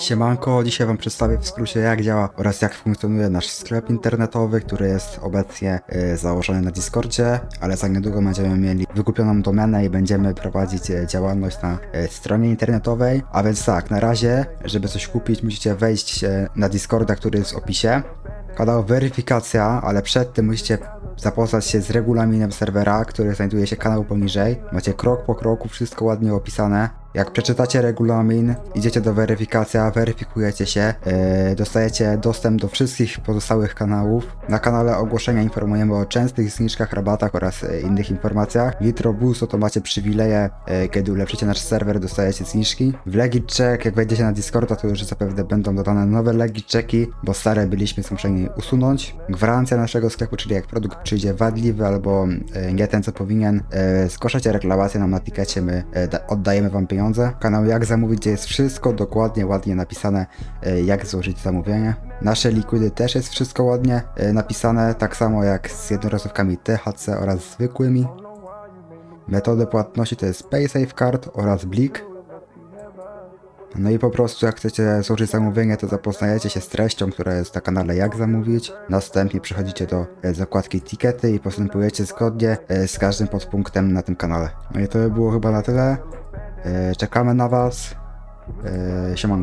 Siemanko, dzisiaj wam przedstawię w skrócie jak działa oraz jak funkcjonuje nasz sklep internetowy, który jest obecnie y, założony na Discordzie, ale za niedługo będziemy mieli wykupioną domenę i będziemy prowadzić y, działalność na y, stronie internetowej. A więc tak, na razie, żeby coś kupić, musicie wejść na Discorda, który jest w opisie. Kanał weryfikacja, ale przed tym musicie zapoznać się z regulaminem serwera, który znajduje się kanał poniżej. Macie krok po kroku wszystko ładnie opisane. Jak przeczytacie regulamin, idziecie do weryfikacja, weryfikujecie się, yy, dostajecie dostęp do wszystkich pozostałych kanałów. Na kanale ogłoszenia informujemy o częstych zniżkach, rabatach oraz yy, innych informacjach. Litro Boost to macie przywileje, yy, kiedy ulepszycie nasz serwer, dostajecie zniżki. W Legit Check, jak wejdziecie na Discorda, to już zapewne będą dodane nowe Legit Checki, bo stare byliśmy zmuszeni usunąć. Gwarancja naszego sklepu, czyli jak produkt przyjdzie wadliwy albo yy, nie ten co powinien, yy, zgłaszacie reklamację nam na tikecie, my yy, da- oddajemy wam pieniądze. Kanał jak zamówić, gdzie jest wszystko dokładnie, ładnie napisane, yy, jak złożyć zamówienie. Nasze liquidy też jest wszystko ładnie yy, napisane, tak samo jak z jednorazówkami THC oraz zwykłymi. Metody płatności to jest PaySafeCard oraz Blik. No i po prostu jak chcecie złożyć zamówienie, to zapoznajecie się z treścią, która jest na kanale Jak Zamówić. Następnie przechodzicie do e, zakładki Tikety i postępujecie zgodnie e, z każdym podpunktem na tym kanale. No i to by było chyba na tyle. E, Czekamy na Was. E, Siemanko.